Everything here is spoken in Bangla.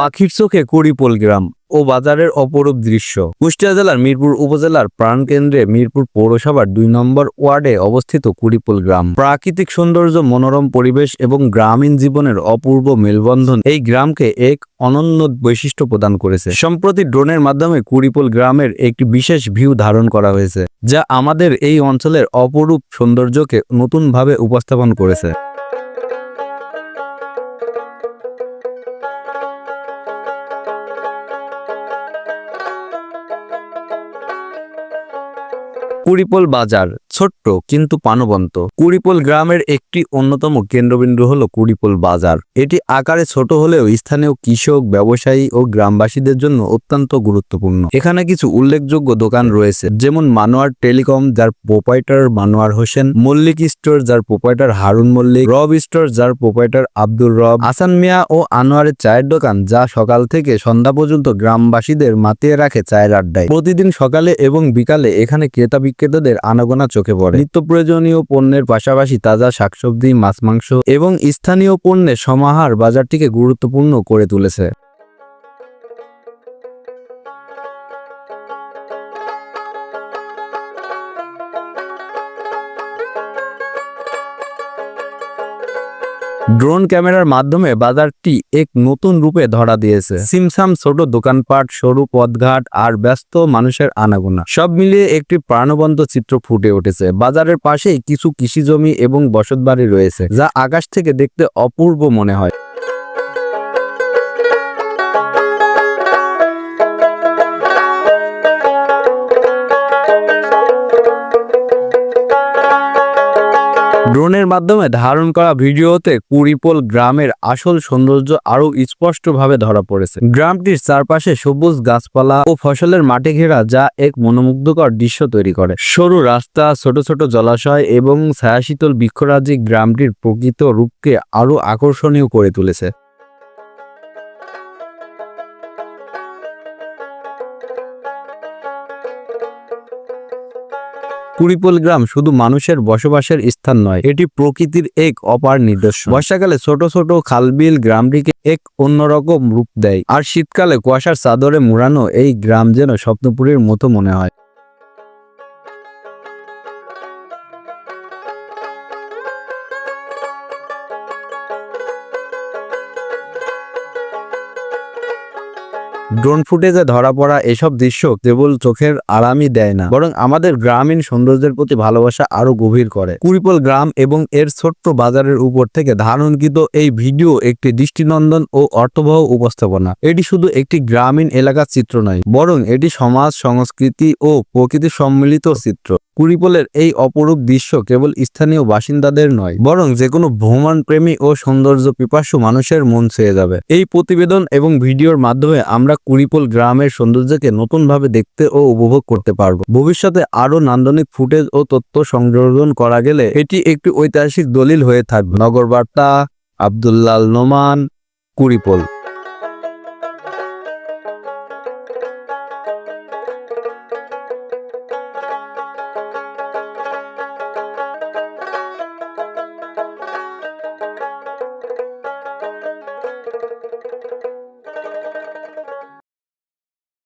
পাখির চোখে কুড়িপোল গ্রাম ও বাজারের অপরূপ দৃশ্য। কুষ্টিয়া জেলার মিরপুর উপজেলার প্রাণকেন্দ্রে মিরপুর পৌরসভার দুই নম্বর ওয়ার্ডে অবস্থিত কুড়িপোল গ্রাম। প্রাকৃতিক সৌন্দর্য, মনোরম পরিবেশ এবং গ্রামীণ জীবনের অপূর্ব মেলবন্ধন এই গ্রামকে এক অনন্য বৈশিষ্ট্য প্রদান করেছে। সম্প্রতি ড্রোনের মাধ্যমে কুড়িপোল গ্রামের একটি বিশেষ ভিউ ধারণ করা হয়েছে, যা আমাদের এই অঞ্চলের অপরূপ সৌন্দর্যকে নতুনভাবে উপস্থাপন করেছে। কুড়িপোল বাজার। ছোট্ট কিন্তু প্রাণবন্ত। কুড়িপোল গ্রামের একটি অন্যতম কেন্দ্রবিন্দু হল কুড়িপোল বাজার। এটি আকারে ছোট হলেও স্থানীয় কৃষক, ব্যবসায়ী ও গ্রামবাসীদের জন্য অত্যন্ত গুরুত্বপূর্ণ। এখানে কিছু উল্লেখযোগ্য দোকান রয়েছে, যেমন মানোয়ার টেলিকম, যার প্রোপাইটার মানোয়ার হোসেন, মল্লিক স্টোর, যার প্রোপাইটার হারুন মল্লিক, রব স্টোর, যার প্রোপাইটার আব্দুর রব, আসান মিয়া ও আনোয়ারের চায়ের দোকান, যা সকাল থেকে সন্ধ্যা পর্যন্ত গ্রামবাসীদের মাতিয়ে রাখে চায়ের আড্ডায়। প্রতিদিন সকালে এবং বিকালে এখানে ক্রেতা বিক্রেতাদের আনাগোনা পড়ে। নিত্য প্রয়োজনীয় পণ্যের পাশাপাশি তাজা শাকসবজি, মাছ, মাংস এবং স্থানীয় পণ্যের সমাহার বাজারটিকে গুরুত্বপূর্ণ করে তুলেছে। ড্রোন ক্যামেরার মাধ্যমে বাজারটি এক নতুন রূপে ধরা দিয়েছে। সিমসাম ছোট দোকানপাট, সরু পথঘাট আর ব্যস্ত মানুষের আনাগোনা। সব মিলিয়ে একটি প্রাণবন্ত চিত্র ফুটে উঠেছে। বাজারের পাশেই কিছু কৃষি জমি এবং বসতবাড়ি রয়েছে, যা আকাশ থেকে দেখতে অপূর্ব মনে হয়। ড্রোনের মাধ্যমে ধারণ করা ভিডিওতে কুড়িপোল গ্রামের আসল সৌন্দর্য আরও স্পষ্টভাবে ধরা পড়েছে। গ্রামটির চারপাশে সবুজ গাছপালা ও ফসলের মাটি ঘেরা যা এক মনোমুগ্ধকর দৃশ্য তৈরি করে। সরু রাস্তা, ছোট ছোট জলাশয় এবং ছায়াশীতল বৃক্ষরাজি গ্রামটির প্রকৃত রূপকে আরও আকর্ষণীয় করে তুলেছে। কুড়িপোল গ্রাম শুধু মানুষের বসবাসের স্থান নয়, এটি প্রকৃতির এক অপার নিদর্শন। বর্ষাকালে ছোট ছোট খালবিল গ্রামটিকে এক অন্যরকম রূপ দেয়, আর শীতকালে কুয়াশার চাদরে মুড়ানো এই গ্রাম যেন স্বপ্নপুরীর মতো মনে হয়। ড্রোন ফুটেজে ধরা পড়া এসব দৃশ্য কেবল চোখের আরামই দেয় না, বরং আমাদের গ্রামীণ সৌন্দর্যের প্রতি ভালোবাসা আরও গভীর করে। কুড়িপল গ্রাম এবং এর ছোট্ট বাজারের উপর থেকে ধারণকৃত এই ভিডিও একটি দৃষ্টিনন্দন ও অর্থবহ উপস্থাপনা। এটি শুধু একটি গ্রামীণ এলাকার চিত্র নয়, বরং এটি সমাজ, সংস্কৃতি ও প্রকৃতি সম্মিলিত চিত্র। কুড়িপলের এই অপরূপ দৃশ্য কেবল স্থানীয় বাসিন্দাদের নয়, বরং যে কোনো ভ্রমণ প্রেমী ও সৌন্দর্য পিপাসু মানুষের মন ছুঁয়ে যাবে। এই প্রতিবেদন এবং ভিডিওর মাধ্যমে আমরা কুড়িপল গ্রামের সৌন্দর্যকে নতুনভাবে দেখতে ও উপভোগ করতে পারব। ভবিষ্যতে আরও নান্দনিক ফুটেজ ও তথ্য সংযোজন করা গেলে এটি একটি ঐতিহাসিক দলিল হয়ে থাকবে। নগরবার্তা, আবদুল্লাল নোমান, কুড়িপল